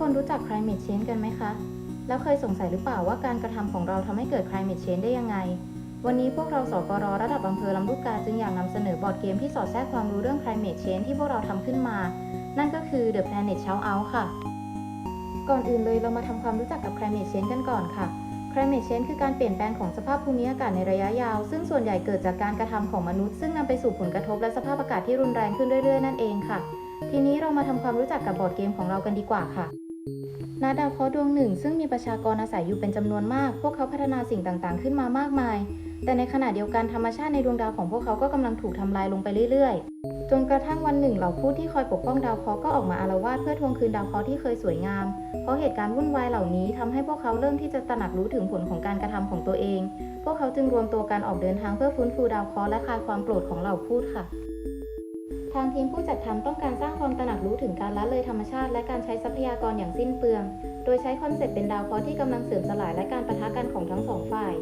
คนรู้จัก climate change กันไหมคะ แล้วเคยสงสัยหรือเปล่าว่าการกระทำของเราทำให้เกิด climate change ได้ยังไง วันนี้พวกเราสกรระดับอำเภอลำลูกกาจึงอยากนำเสนอบอร์ดเกมที่สอดแทรกความรู้เรื่อง climate change ที่พวกเราทำขึ้นมา นั่นก็คือ The Planet Shout Out ค่ะ ก่อนอื่นเลยเรามาทำความรู้จักกับ climate change กันก่อนค่ะ climate change คือการเปลี่ยนแปลงของสภาพภูมิอากาศในระยะยาว ซึ่งส่วนใหญ่เกิดจากการกระทำของมนุษย์ ซึ่งนำไปสู่ผลกระทบและสภาพอากาศที่รุนแรงขึ้นเรื่อยๆ นั่นเองค่ะทีนี้เรามาทำความรู้จักกับบอร์ดเกมของเรากันดีกว่าค่ะ ณดาวเคราะห์ดวงหนึ่ง ซึ่งมีประชากรอาศัยอยู่เป็นจำนวนมาก พวกเขาพัฒนาสิ่งต่างๆ ขึ้นมามากมาย แต่ในขณะเดียวกันธรรมชาติในดวงดาวของพวกเขาก็กำลังถูกทำลายลงไปเรื่อยๆ จนกระทั่งวันหนึ่งเหล่าผู้ที่คอยปกป้องดาวเคราะห์ก็ออกมาอาละวาดเพื่อทวงคืนดาวเคราะห์ที่เคยสวยงาม เพราะเหตุการณ์วุ่นวายเหล่านี้ทำให้พวกเขาเริ่มที่จะตระหนักรู้ถึงผลของการกระทำของตัวเอง พวกเขาจึงรวมตัวกันออกเดินทางเพื่อฟื้นฟูดาวเคราะห์และคลายความโกรธของเหล่าพูดค่ะ ทางทีมผู้จัดทำต้องการสร้างความตระหนักรู้ถึงการละเลยธรรมชาติ และการใช้ทรัพยากรอย่างสิ้นเปลือง โดยใช้คอนเซ็ปต์เป็นดาวเคราะห์ที่กำลังเสื่อมสลายและการประทะกันของทั้งสองฝ่าย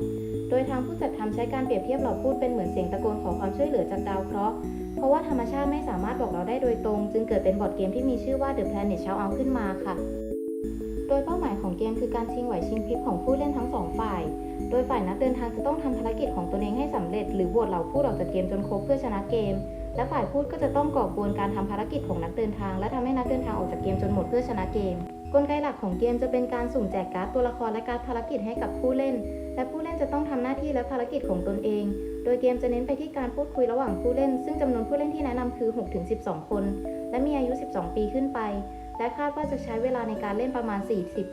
โดยทางผู้จัดทำใช้การเปรียบเทียบเหล่าพูดเป็นเหมือนเสียงตะโกนขอความช่วยเหลือจากดาวเคราะห์ เพราะว่าธรรมชาติไม่สามารถบอกเราได้โดยตรง จึงเกิดเป็นบอร์ดเกมที่มีชื่อว่า The Planet Shout Out ขึ้นมาค่ะ โดยเป้าหมายของเกมคือการชิงไหวชิงพริบของผู้เล่นทั้งสองฝ่าย โดยฝ่ายนักเดินทางจะต้องทำภารกิจของตนเองให้สำเร็จ หรือโหวตเหล่าพูดออกจากเกมจนครบเพื่อชนะเกม และฝ่ายพูดก็จะต้องก่อกวนการทำภารกิจของนักเดินทาง และทำให้นักเดินทางออกจากเกมจนหมดเพื่อชนะเกม กลไกหลักของเกมจะเป็นการสุ่มแจกการ์ดตัวละครและการภารกิจให้กับผู้เล่น และผู้เล่นจะต้องทำหน้าที่และภารกิจของตนเอง โดยเกมจะเน้นไปที่การพูดคุยระหว่างผู้เล่น ซึ่งจำนวนผู้เล่นที่แนะนำคือ 6-12 คน และมีอายุ 12 ปีขึ้นไป และคาดว่าจะใช้เวลาในการเล่นประมาณ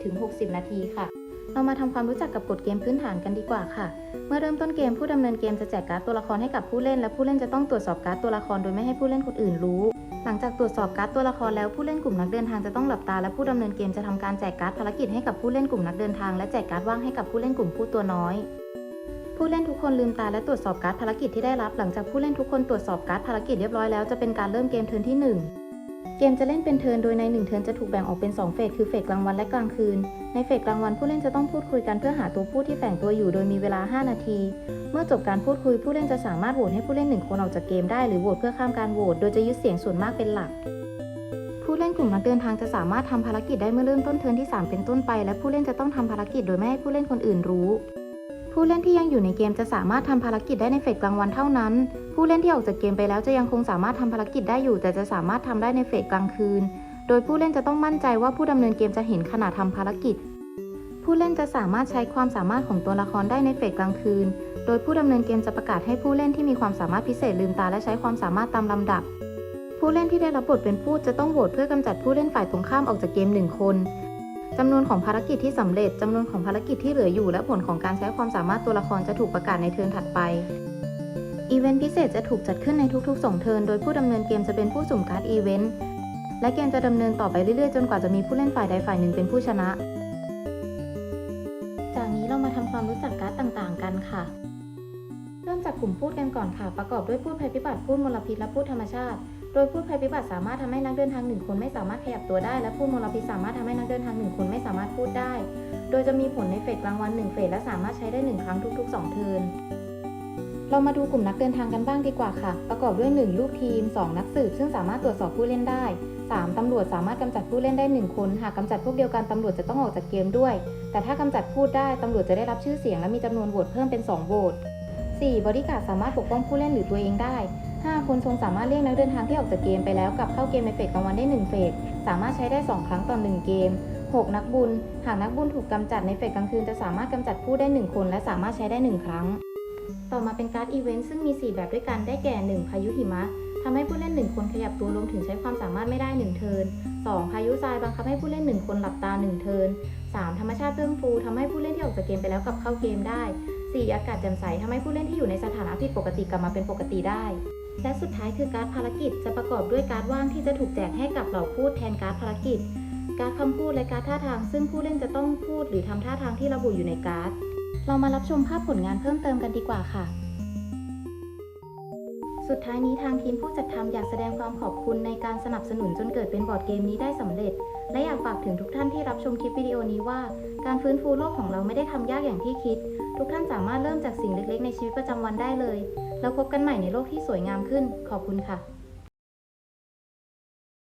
40-60 นาทีค่ะเรามาทำความรู้จักกับกฎเกมพื้นฐานกันดีกว่าค่ะ เมื่อเริ่มต้นเกมผู้ดำเนินเกมจะแจกการ์ดตัวละครให้กับผู้เล่น และผู้เล่นจะต้องตรวจสอบการ์ดตัวละครโดยไม่ให้ผู้เล่นคนอื่นรู้ หลังจากตรวจสอบการ์ดตัวละครแล้วผู้เล่นกลุ่มนักเดินทางจะต้องหลับตาและผู้ดำเนินเกมจะทำการแจกการ์ดภารกิจให้กับผู้เล่นกลุ่มนักเดินทางและแจกการ์ดว่างให้กับผู้เล่นกลุ่มผู้ตัวน้อย ผู้เล่นทุกคนลืมตาและตรวจสอบการ์ดภารกิจที่ได้รับ หลังจากผู้เล่นทุกคนตรวจสอบการ์ดภารกิจเรียบร้อยแล้วจะเป็นการเริ่มเกมเทิร์นที่หนึ่ง เกมจะเล่นเป็นเทิร์นโดยใน1เทิร์นจะถูกแบ่งออกเป็น 2 เฟสคือเฟสกลางวันและกลางคืน ในเฟสกลางวันผู้เล่นจะต้องพูดคุยกันเพื่อหาตัวผู้ที่แฝงตัวอยู่โดยมีเวลา 5 นาที เมื่อจบการพูดคุยผู้เล่นจะสามารถโหวตให้ผู้เล่นหนึ่งคนออกจากเกมได้หรือโหวตเพื่อข้ามการโหวตโดยจะยึดเสียงส่วนมากเป็นหลัก ผู้เล่นกลุ่มนักเดินทางจะสามารถทำภารกิจได้เมื่อเริ่มต้นเทิร์นที่ 3 เป็นต้นไป และผู้เล่นจะต้องทำภารกิจโดยไม่ให้ผู้เล่นคนอื่นรู้ ผู้เล่นที่ยังอยู่ในเกมจะสามารถทำภารกิจได้ในเฟสกลางวันเท่านั้น ผู้เล่นที่ออกจากเกมไปแล้วจะยังคงสามารถทำภารกิจได้อยู่ แต่จะสามารถทำได้ในเฟสกลางคืน โดยผู้เล่นจะต้องมั่นใจว่าผู้ดำเนินเกมจะเห็นขณะทำภารกิจ ผู้เล่นจะสามารถใช้ความสามารถของตัวละครได้ในเฟสกลางคืน โดยผู้ดำเนินเกมจะประกาศให้ผู้เล่นที่มีความสามารถพิเศษลืมตาและใช้ความสามารถตามลำดับ ผู้เล่นที่ได้รับบทเป็นผู้จะต้องโหวตเพื่อกำจัดผู้เล่นฝ่ายตรงข้ามออกจากเกมหนึ่งคน จำนวนของภารกิจที่สำเร็จจำนวนของภารกิจที่เหลืออยู่ และผลของการใช้ความสามารถตัวละครจะถูกประกาศในเทิร์นถัดไปอีเวนต์พิเศษจะถูกจัดขึ้นในทุกๆ 2 เทิร์น โดยผู้ดำเนินเกมจะเป็นผู้สุ่มการ์ดอีเวนต์ และเกมจะดำเนินต่อไปเรื่อยๆ จนกว่าจะมีผู้เล่นฝ่ายใดฝ่ายหนึ่งเป็นผู้ชนะ จากนี้เรามาทำความรู้จักการ์ดต่างๆ กันค่ะ เริ่มจากกลุ่มพูดกันก่อนค่ะ ประกอบด้วยพูดภัยพิบัติพูดมลพิษและพูดธรรมชาติ โดยพูดภัยพิบัติสามารถทำให้นักเดินทางหนึ่งคนไม่สามารถขยับตัวได้ และพูดมลพิษสามารถทำให้นักเดินทางหนึ่งคนไม่สามารถพูดได้ โดยจะมีผลในเฟสกลางวันหนึ่งเฟสและสามารถใช้ได้หนึ่งครั้งทุก ๆ 2 เทิร์นเรามาดูกลุ่มนักเดินทางกันบ้างดีกว่าค่ะ ประกอบด้วย 1 ลูกทีม 2 นักสืบ ซึ่งสามารถตรวจสอบผู้เล่นได้ 3 ตำรวจสามารถกำจัดผู้เล่นได้ 1 คน หากกำจัดพวกเดียวกันตำรวจจะต้องออกจากเกมด้วย แต่ถ้ากำจัดพูดได้ตำรวจจะได้รับชื่อเสียงและมีจำนวนโหวตเพิ่มเป็น 2 โหวต 4. บอดี้การสามารถปกป้องผู้เล่นหรือตัวเองได้ 5คนทรงสามารถเรียกนักเดินทางที่ออกจากเกมไปแล้วกลับเข้าเกมในเฟสกลางวันได้ 1 เฟส สามารถใช้ได้ 2 ครั้งต่อ 1 เกม 6 นักบุญ หากนักบุญถูกกำจัดในเฟสกลางคืนจะสามารถกำจัดผู้ได้ 1 คน และสามารถใช้ได้ 1 ครั้ง ต่อมาเป็นการ์ดอีเวนต์ซึ่งมี 4 แบบด้วยกันได้แก่ 1 พายุหิมะทำให้ผู้เล่น 1 คนขยับตัวรวมถึงใช้ความสามารถไม่ได้ 1 เทิร์น 2. พายุทรายบังคับให้ผู้เล่น 1 คนหลับตา 1 เทิร์น 3. ธรรมชาติเพิ่มฟูทำให้ผู้เล่นที่ออกจากเกมไปแล้วกลับเข้าเกมได้ 4. อากาศแจ่มใสทำให้ผู้เล่นที่อยู่ในสถานะผิดปกติกลับมาเป็นปกติได้ และสุดท้ายคือการ์ดภารกิจจะประกอบด้วยการ์ดว่างที่จะถูกแจกให้กับเหล่าพูดแทนการ์ดภารกิจ การ์ดคำพูดและการ์ดท่าทาง ซึ่งผู้เล่นจะต้องพูดหรือทำท่าทางที่ระบุอยู่ในการ์ด เรามารับชมภาพผลงานเพิ่มเติมกันดีกว่าค่ะ สุดท้ายนี้ทางทีมผู้จัดทำอยากแสดงความขอบคุณในการสนับสนุนจนเกิดเป็นบอร์ดเกมนี้ได้สำเร็จ และอยากฝากถึงทุกท่านที่รับชมคลิปวิดีโอนี้ว่า การฟื้นฟูโลกของเราไม่ได้ทำยากอย่างที่คิด ทุกท่านสามารถเริ่มจากสิ่งเล็กๆ ในชีวิตประจำวันได้เลย แล้วพบกันใหม่ในโลกที่สวยงามขึ้น ขอบคุณค่ะ